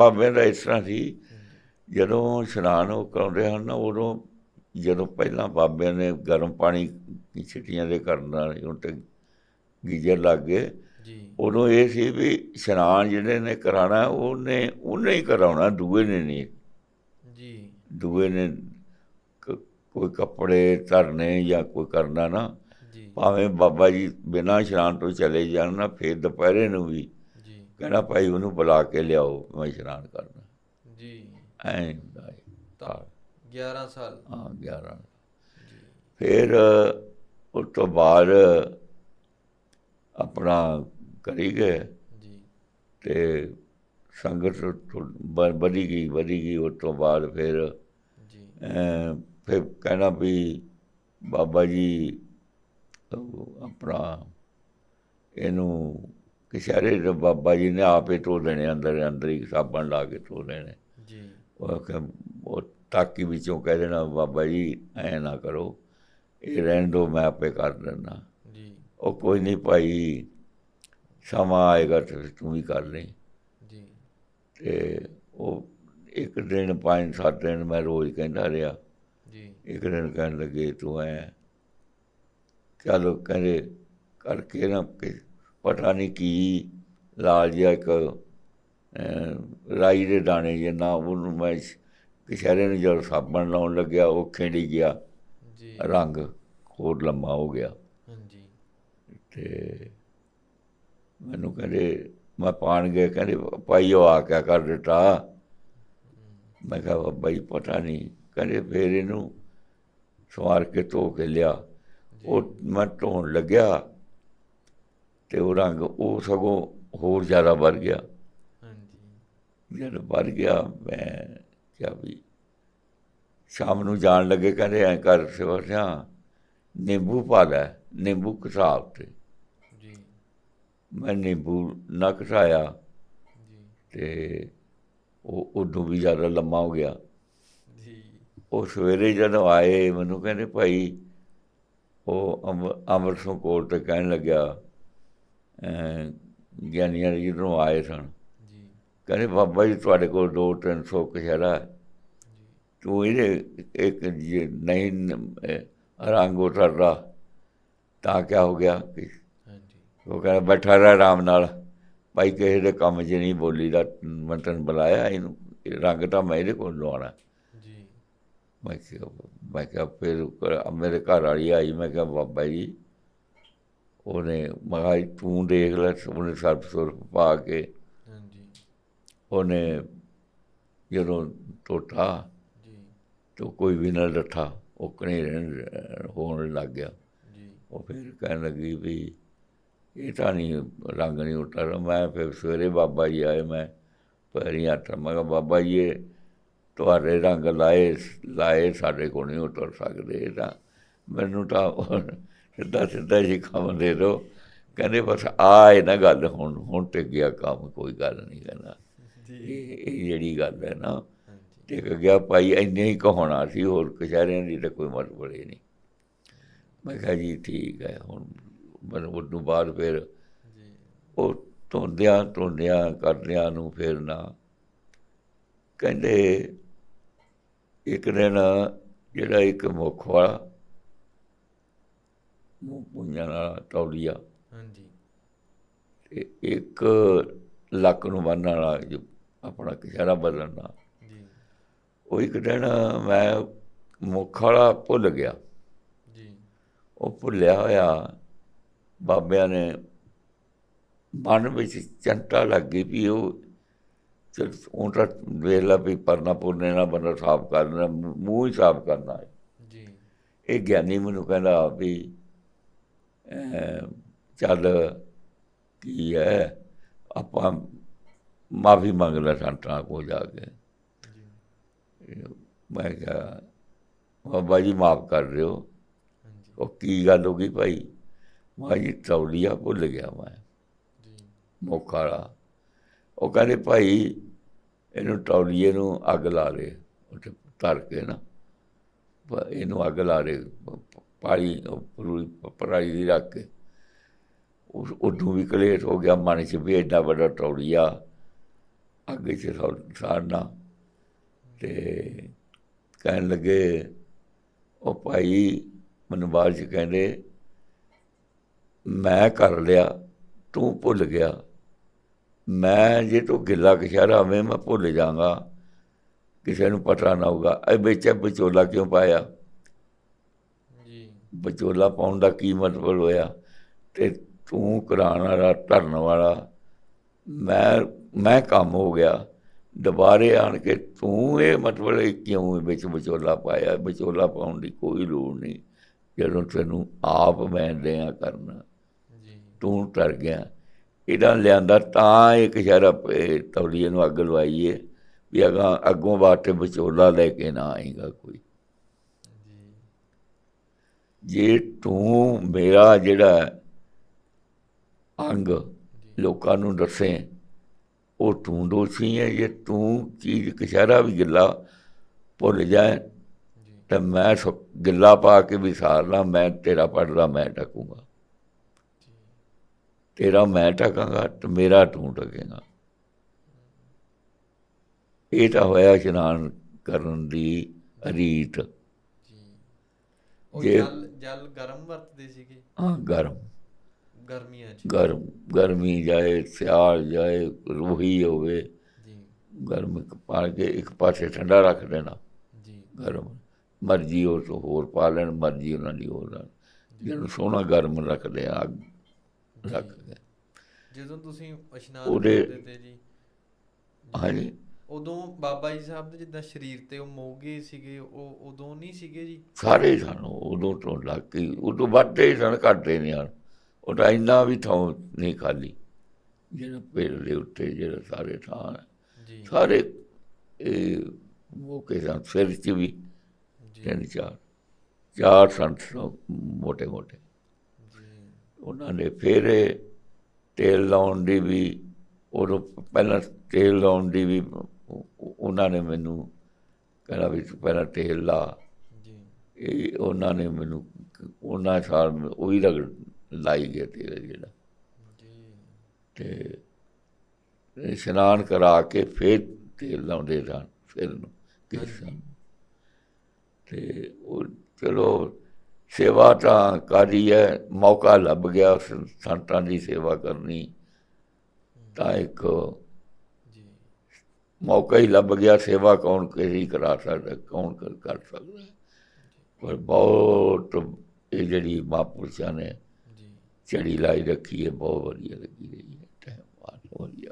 ਬਾਬਿਆਂ ਦਾ ਇਸ ਤਰ੍ਹਾਂ ਸੀ ਜਦੋਂ ਇਸ਼ਨਾਨ ਉਹ ਕਰਾਉਂਦੇ ਹਨ ਨਾ ਉਦੋਂ ਜਦੋਂ ਪਹਿਲਾਂ ਬਾਬਿਆਂ ਨੇ ਗਰਮ ਪਾਣੀ ਦੀ ਛਿੱਟੀਆਂ ਦੇ ਕਰਨਾ ਹੁਣ ਤੇ ਗੀਜ਼ਰ ਲੱਗ ਗਏ। ਜੀ। ਉਦੋਂ ਇਹ ਸੀ ਵੀ ਇਸ਼ਨਾਨ ਜਿਹੜੇ ਨੇ ਕਰਾਣਾ ਉਹਨੇ ਉਹਨੇ ਹੀ ਕਰਾਉਣਾ ਦੂਏ ਨੇ ਨਹੀਂ। ਜੀ। ਦੂਏ ਨੇ ਕੋਈ ਕੱਪੜੇ ਧਰਨੇ ਜਾਂ ਕੋਈ ਕਰਨਾ ਨਾ ਭਾਵੇਂ ਬਾਬਾ ਜੀ ਬਿਨਾਂ ਇਸ਼ਨਾਨ ਤੋਂ ਚਲੇ ਜਾਣ ਨਾ ਫਿਰ ਦੁਪਹਿਰੇ ਨੂੰ ਵੀ ਕਹਿਣਾ ਭਾਈ ਉਹਨੂੰ ਬੁਲਾ ਕੇ ਲਿਆਓ ਮੈਂ ਇਸ਼ਨਾਨ ਕਰਨਾ। ਜੀ। ਐਂ ਹੁੰਦਾ ਹੈ ਤਾਂ 11 ਸਾਲ। ਹਾਂ 11 ਜੀ। ਫਿਰ ਉਸ ਤੋਂ ਬਾਅਦ ਆਪਣਾ ਕਰੀ ਗਏ। ਜੀ। ਤੇ ਸੰਗਤ ਵਧੀ ਗਈ ਵਧੀ ਗਈ। ਉਸ ਤੋਂ ਬਾਅਦ ਫਿਰ ਜੀ। ਫਿਰ ਕਹਿਣਾ ਵੀ ਬਾਬਾ ਜੀ ਆਪਣਾ ਇਹਨੂੰ ਕਿਸ਼ਾਰੇ ਦੇ ਬਾਬਾ ਜੀ ਨੇ ਆਪੇ ਧੋ ਦੇਣੇ ਅੰਦਰ ਅੰਦਰ ਹੀ ਸਾਬਣ ਲਾ ਕੇ ਧੋ ਦੇਣੇ। ਜੀ। ਉਹ ਕਿ ਉਹ ਟਾਕੀ ਵਿੱਚੋਂ ਕਹਿ ਦੇਣਾ ਬਾਬਾ ਜੀ ਐ ਨਾ ਕਰੋ ਇਹ ਰਹਿਣ ਦਿਓ ਮੈਂ ਆਪੇ ਕਰ ਦਿੰਦਾ। ਜੀ। ਉਹ ਕੋਈ ਨਹੀਂ ਭਾਈ ਸਮਾਂ ਆਏਗਾ ਤੇ ਤੂੰ ਵੀ ਕਰ ਜੀ। ਤੇ ਉਹ ਇੱਕ ਦਿਨ ਪੰਜ ਸੱਤ ਦਿਨ ਮੈਂ ਰੋਜ਼ ਕਹਿੰਦਾ ਰਿਹਾ। ਜੀ। ਇੱਕ ਦਿਨ ਕਹਿਣ ਲੱਗੇ ਤੂੰ ਐ ਚਲੋ ਕਹਿੰਦੇ ਕਰਕੇ ਨਾ ਕਿ ਪਤਾ ਨਹੀਂ ਕੀ ਲਾਲ ਜਿਹਾ ਇੱਕ ਰਾਈ ਦੇ ਦਾਣੇ ਜੇ ਨਾ ਉਹਨੂੰ ਮੈਂ ਕਿਸ਼ਾਰੇ ਨੂੰ ਜਦੋਂ ਸਾਬਣ ਲਾਉਣ ਲੱਗਿਆ ਉਹ ਖਿੰਡੀ ਗਿਆ। ਜੀ। ਰੰਗ ਹੋਰ ਲੰਮਾ ਹੋ ਗਿਆ। ਹਾਂਜੀ। ਤੇ ਮੈਨੂੰ ਕਹਿੰਦੇ ਮੈਂ ਪਾਣ ਗਏ ਕਹਿੰਦੇ ਭਾਈ ਉਹ ਆ ਕਿਆ ਕਰ ਦਿੱਤਾ? ਮੈਂ ਕਿਹਾ ਬਾਬਾ ਜੀ ਪਤਾ ਨਹੀਂ ਕਹਿੰਦੇ ਫੇਰ ਇਹਨੂੰ ਸਵਾਰ ਕੇ ਧੋ ਕੇ ਲਿਆ। ਉਹ ਮੈਂ ਧੋਣ ਲੱਗਿਆ। ਤੇ ਉਹ ਰੰਗ ਉਹ ਸਗੋਂ ਹੋਰ ਜ਼ਿਆਦਾ ਵੱਧ ਗਿਆ। ਹਾਂਜੀ। ਜਦ ਵੱਧ ਗਿਆ ਮੈਂ ਕਿਹਾ ਵੀ ਸ਼ਾਮ ਨੂੰ ਜਾਣ ਲੱਗੇ ਕਹਿੰਦੇ ਐ ਕਰ ਸਿਵਸਿਆ ਨਿੰਬੂ ਪਾ ਲੈ ਨਿੰਬੂ ਘਸਾਬ ਤੇ ਜੀ। ਮੈਂ ਨਿੰਬੂ ਨਾ ਘਸਾਇਆ ਜੀ। ਤੇ ਉਹ ਉਦੋਂ ਵੀ ਜ਼ਿਆਦਾ ਲੰਮਾ ਹੋ ਗਿਆ। ਜੀ। ਉਹ ਸਵੇਰੇ ਜਦੋਂ ਆਏ ਮੈਨੂੰ ਕਹਿੰਦੇ ਭਾਈ ਉਹ ਅੰਮ- ਅੰਮ੍ਰਿਤਸਰ ਕੋਲ ਤੇ ਕਹਿਣ ਲੱਗਿਆ ਗਿਆਨੀਆਂ ਜੀ ਜਦੋਂ ਆਏ ਸਨ। ਜੀ। ਕਹਿੰਦੇ ਬਾਬਾ ਜੀ ਤੁਹਾਡੇ ਕੋਲ ਦੋ ਤਿੰਨ ਸੌ ਕਸ਼ਹਿਰਾ ਹੈ। ਜੀ। ਤੂੰ ਇਹਦੇ ਇੱਕ ਜੇ ਨਹੀਂ ਰੰਗ ਉਤਰਦਾ ਤਾਂ ਕਿਆ ਹੋ ਗਿਆ ਕਿ ਹਾਂਜੀ। ਉਹ ਕਹਿੰਦਾ ਬੈਠਾ ਰਹਿ ਆਰਾਮ ਨਾਲ। ਭਾਈ ਕਿਸੇ ਦੇ ਕੰਮ 'ਚ ਨਹੀਂ ਬੋਲੀ ਦਾ ਮੈਂ ਤੈਨੂੰ ਬੁਲਾਇਆ ਇਹਨੂੰ ਇਹ ਰੰਗ ਤਾਂ ਮੈਂ ਇਹਦੇ ਕੋਲ ਲਵਾਉਣਾ। ਜੀ। ਮੈਂ ਕਿਹਾ ਮੈਂ ਕਿਹਾ ਫਿਰ ਮੇਰੇ ਘਰ ਵਾਲੀ ਆਈ ਮੈਂ ਕਿਹਾ ਬਾਬਾ ਜੀ ਉਹਨੇ ਮੈਂ ਕਿਹਾ ਜੀ ਤੂੰ ਦੇਖ ਲੈ ਉਹਨੇ ਸਰਪ ਸੁਰ ਪਾ ਕੇ ਹਾਂਜੀ। ਉਹਨੇ ਜਦੋਂ ਟੋਟਾ ਜੀ। ਤੇ ਕੋਈ ਵੀ ਨਾ ਡੱਠਾ ਉਹ ਕਨੇ ਰਹਿਣ ਹੋਣ ਲੱਗ ਗਿਆ। ਜੀ। ਉਹ ਫਿਰ ਕਹਿਣ ਲੱਗੀ ਵੀ ਇਹ ਤਾਂ ਨਹੀਂ ਰੰਗ ਨਹੀਂ ਉਤਰ ਮੈਂ ਫਿਰ ਸਵੇਰੇ ਬਾਬਾ ਜੀ ਆਏ ਮੈਂ ਪੈਰੀ ਹੱਥ ਮੈਂ ਕਿਹਾ ਬਾਬਾ ਜੀ ਇਹ ਤੁਹਾਡੇ ਰੰਗ ਲਾਏ ਲਾਏ ਸਾਡੇ ਕੋਲ ਨਹੀਂ ਉਤਰ ਸਕਦੇ ਇਹ ਤਾਂ ਮੈਨੂੰ ਤਾਂ ਸਿੱਧਾ ਸਿੱਧਾ ਜੀ ਕੰਮ ਦੇ ਦਿਓ। ਕਹਿੰਦੇ ਬਸ ਆਏ ਨਾ ਗੱਲ ਹੁਣ ਹੁਣ ਤੇ ਗਿਆ ਕੰਮ ਕੋਈ ਗੱਲ ਨਹੀਂ ਕਹਿੰਦਾ। ਇਹ ਜਿਹੜੀ ਗੱਲ ਹੈ ਨਾ ਟਿਕ ਗਿਆ ਭਾਈ ਇੰਨੇ ਹੀ ਕਹਾਉਣਾ ਸੀ ਹੋਰ ਕਚਹਿਰਿਆਂ ਦੀ ਤਾਂ ਕੋਈ ਮਤਲਬ ਹੀ ਨਹੀਂ। ਮੈਂ ਕਿਹਾ ਜੀ ਠੀਕ ਹੈ ਹੁਣ ਮੈਨੂੰ ਉਸ ਤੋਂ ਬਾਅਦ ਫਿਰ ਉਹ ਧੋਂਦਿਆਂ ਧੋਂਦਿਆਂ ਕਰਦਿਆਂ ਨੂੰ ਫਿਰ ਨਾ ਕਹਿੰਦੇ ਇੱਕ ਦਿਨ ਜਿਹੜਾ ਇੱਕ ਮੁੱਖ ਵਾਲਾ ਪੁੰਜਾਂ ਨਾਲ ਤੌਲੀਆ। ਹਾਂਜੀ। ਤੇ ਇੱਕ ਲੱਕ ਨੂੰ ਬੰਨ੍ਹਣ ਵਾਲਾ ਜੋ ਆਪਣਾ ਕਿਸ਼ਾਰਾ ਬਦਲਣਾ ਜੀ। ਉਹ ਇੱਕ ਦਿਨ ਮੈਂ ਮੁੱਖ ਵਾਲਾ ਭੁੱਲ ਗਿਆ। ਜੀ। ਉਹ ਭੁੱਲਿਆ ਹੋਇਆ ਬਾਬਿਆਂ ਨੇ ਮਨ ਵਿੱਚ ਚੰਟਾ ਲੱਗ ਗਈ ਵੀ ਉਹ ਚਲ ਉਹ ਤਾਂ ਵੇਖ ਲਾ ਵੀ ਪਰਨਾ ਪੁਰਨੇ ਨਾਲ ਬੰਦਾ ਸਾਫ਼ ਕਰਨਾ ਮੂੰਹ ਹੀ ਸਾਫ਼ ਕਰਨਾ। ਹੈ ਜੀ। ਇਹ ਗਿਆਨੀ ਮੈਨੂੰ ਕਹਿੰਦਾ ਵੀ ਚੱਲ ਕੀ ਹੈ? ਆਪਾਂ ਮਾਫੀ ਮੰਗ ਲੈ ਸੰਤਾਂ ਕੋਲ ਜਾ ਕੇ। ਮੈਂ ਕਿਹਾ ਬਾਬਾ ਜੀ ਮਾਫ ਕਰ ਦਿਓ। ਹਾਂਜੀ। ਉਹ ਕੀ ਗੱਲ ਹੋ ਗਈ ਭਾਈ? ਮੈਂ ਜੀ ਤੌਲੀਆ ਭੁੱਲ ਗਿਆ ਮੈਂ। ਜੀ। ਮੌਕਾ ਵਾਲਾ। ਉਹ ਕਹਿੰਦੇ ਭਾਈ ਇਹਨੂੰ ਤੌਲੀਏ ਨੂੰ ਅੱਗ ਲਾ ਦੇ। ਉੱਤੇ ਧਰ ਕੇ ਨਾ। ਇਹਨੂੰ ਅੱਗ ਲਾ ਦੇ। ਪਾਲੀ ਪਾਣੀ ਪਰਾਲੀ ਦੀ ਰੱਖ ਕੇ। ਉਸ ਉਦੋਂ ਵੀ ਕਲੇਸ਼ ਹੋ ਗਿਆ, ਮਨ ਚ ਵੀ ਐਡਾ ਵੱਡਾ ਟੌੜੀਆ। ਅੱਗੇ 'ਚ ਸਾੜਨਾ ਤੇ ਕਹਿਣ ਲੱਗੇ, ਉਹ ਭਾਈ ਮੈਨੂੰ ਬਾਅਦ 'ਚ ਕਹਿੰਦੇ, ਮੈਂ ਕਰ ਲਿਆ, ਤੂੰ ਭੁੱਲ ਗਿਆ। ਮੈਂ ਜੇ ਤੂੰ ਗਿੱਲਾ ਕਸ਼ਹਿਰਾ ਮੈਂ ਮੈਂ ਭੁੱਲ ਜਾਗਾ ਕਿਸੇ ਨੂੰ ਪਤਾ ਨਾ ਹੋਊਗਾ। ਇਹ ਵਿੱਚ ਵਿਚੋਲਾ ਕਿਉਂ ਪਾਇਆ? ਵਿਚੋਲਾ ਪਾਉਣ ਦਾ ਕੀ ਮਤਲਬ ਹੋਇਆ ਤੇ ਤੂੰ ਕਰਾਉਣ ਵਾਲਾ ਧਰਨ ਵਾਲਾ ਮੈਂ ਮੈਂ ਕੰਮ ਹੋ ਗਿਆ। ਦੁਬਾਰੇ ਆਣ ਕੇ ਤੂੰ ਇਹ ਮਤਲਬ ਇਹ ਕਿਉਂ ਵਿੱਚ ਵਿਚੋਲਾ ਪਾਇਆ? ਵਿਚੋਲਾ ਪਾਉਣ ਦੀ ਕੋਈ ਲੋੜ ਨਹੀਂ। ਜਦੋਂ ਤੈਨੂੰ ਆਪ ਮੈਂ ਦਿਆਂ ਕਰਨਾ ਜੀ। ਤੂੰ ਟਰ ਗਿਆ। ਇਹਦਾ ਲਿਆਂਦਾ ਤਾਂ ਇੱਕ ਸ਼ਰਾ ਤੌਲੀਏ ਨੂੰ ਅੱਗ ਲਵਾਈਏ ਵੀ ਅਗਾਂ ਅੱਗੋਂ ਬਾਟੇ ਵਿਚੋਲਾ ਲੈ ਕੇ ਨਾ ਆਏਗਾ ਕੋਈ। ਜੇ ਤੂੰ ਮੇਰਾ ਜਿਹੜਾ ਅੰਗ ਲੋਕਾਂ ਨੂੰ ਦੱਸੇ ਉਹ ਤੂੰ ਦੋਸ਼ੀ ਹੈ। ਜੇ ਤੂੰ ਚੀਜ਼ ਕਸ਼ਹਿਰਾ ਵੀ ਗਿੱਲਾ ਭੁੱਲ ਜਾਏ ਤਾਂ ਮੈਂ ਗਿੱਲਾ ਪਾ ਕੇ ਵਿਸਾਰ ਲਾਂ ਮੈਂ ਤੇਰਾ ਪੜਦਾ ਮੈਂ ਟਕੂੰਗਾ। ਜੀ ਤੇਰਾ ਮੈਂ ਟਕਾਂਗਾ ਤੇ ਮੇਰਾ ਤੂੰ ਟਕੇਗਾ। ਇਹ ਤਾਂ ਹੋਇਆ ਇਸ਼ਨਾਨ ਕਰਨ ਦੀ ਰੀਤ। ਜੀ। ਉਹ ਜੇ- ਜਲ ਜਲ ਗਰਮ ਵਰਤਦੇ ਸੀਗੇ? ਹਾਂ ਗਰਮ। ਗਰਮੀਆਂ 'ਚ। ਗਰਮ ਗਰਮੀ ਜਾਏ ਸਿਆਲ ਜਾਏ ਰੋਹੀ ਹੋਵੇ ਜੀ। ਗਰਮ ਪਾ ਕੇ ਇੱਕ ਪਾਸੇ ਠੰਡਾ ਰੱਖ ਦੇਣਾ। ਜੀ। ਗਰਮ। ਮਰਜ਼ੀ ਉਹ ਤੋਂ ਹੋਰ ਪਾ ਲੈਣ ਮਰਜ਼ੀ ਉਹਨਾਂ ਦੀ ਹੋਰ ਲੈਣ। ਜਿਹਨੂੰ ਸੋਹਣਾ ਗਰਮ ਰੱਖਦੇ ਆ ਅੱਗ ਰੱਖ ਕੇ ਜਦੋਂ ਤੁਸੀਂ ਇਸ਼ਨਾਨ ਕਰਦੇ ਤੇ ਜੀ। ਹਾਂਜੀ। ਉਦੋਂ ਬਾਬਾ ਜੀ ਸਾਹਿਬ ਦੇ ਜਿੱਦਾਂ ਸਰੀਰ ਤੇ ਉਹ ਮੋਗੇ ਸੀਗੇ ਉਹ ਉਦੋਂ ਨਹੀਂ ਸੀਗੇ ਜੀ? ਸਾਰੇ ਸਨ ਉਦੋਂ ਤੋਂ ਲੱਗ ਕੇ ਉਦੋਂ ਵੱਧਦੇ ਹੀ ਸਨ ਘਟਦੇ ਨਹੀਂ ਹਨ। ਉਹ ਤਾਂ ਇੰਨਾ ਵੀ ਥਾਂ ਨਹੀਂ ਖਾਲੀ ਜਿਹੜਾ ਪੇੜ ਦੇ ਉੱਤੇ ਜਿਹੜਾ ਸਾਰੇ ਥਾਂ। ਜੀ। ਸਾਰੇ ਇਹ ਮੌਕੇ ਸਨ ਸਿਰ 'ਚ ਵੀ ਤਿੰਨ ਚਾਰ ਚਾਰ ਸੰਤ ਮੋਟੇ ਮੋਟੇ ਜੀ। ਉਹਨਾਂ ਨੇ ਫਿਰ ਤੇਲ ਲਾਉਣ ਦੀ ਵੀ ਉਦੋਂ ਪਹਿਲਾਂ ਤੇਲ ਲਾਉਣ ਦੀ ਵੀ ਉਹਨਾਂ ਨੇ ਮੈਨੂੰ ਕਹਿੰਦਾ ਵੀ ਪਹਿਲਾਂ ਤੇਲ ਲਾ। ਜੀ। ਇਹ ਉਹਨਾਂ ਨੇ ਮੈਨੂੰ ਉਹਨਾਂ ਸਾਲ ਉਹੀ ਰਗੜ ਲਾਈ ਗਿਆ ਤੇਲ ਜਿਹੜਾ। ਜੀ। ਤੇ ਇਸ਼ਨਾਨ ਕਰਾ ਕੇ ਫਿਰ ਤੇਲ ਲਾਉਂਦੇ ਸਨ ਸਿਰ ਨੂੰ ਕੇਸਾਂ ਤੇ ਉਹ ਚਲੋ ਸੇਵਾ ਤਾਂ ਕਰੀ ਹੈ ਮੌਕਾ ਲੱਭ ਗਿਆ ਸੰਤਾਂ ਦੀ ਸੇਵਾ ਕਰਨੀ। ਤਾਂ ਇੱਕ ਮੌਕਾ ਹੀ ਲੱਭ ਗਿਆ ਸੇਵਾ ਕੌਣ ਕਿਹੜੀ ਕਰਾ ਸਕਦਾ ਕੌਣ ਕਰ ਕਰ ਸਕਦਾ। ਪਰ ਬਹੁਤ ਇਹ ਜਿਹੜੀ ਮਹਾਂਪੁਰਸ਼ਾਂ ਨੇ ਚੜੀ ਲਾਈ ਰੱਖੀ ਹੈ ਬਹੁਤ ਵਧੀਆ ਲੱਗੀ ਰਹੀ ਹੈ। ਟਾਈਮ ਹੋ ਗਿਆ।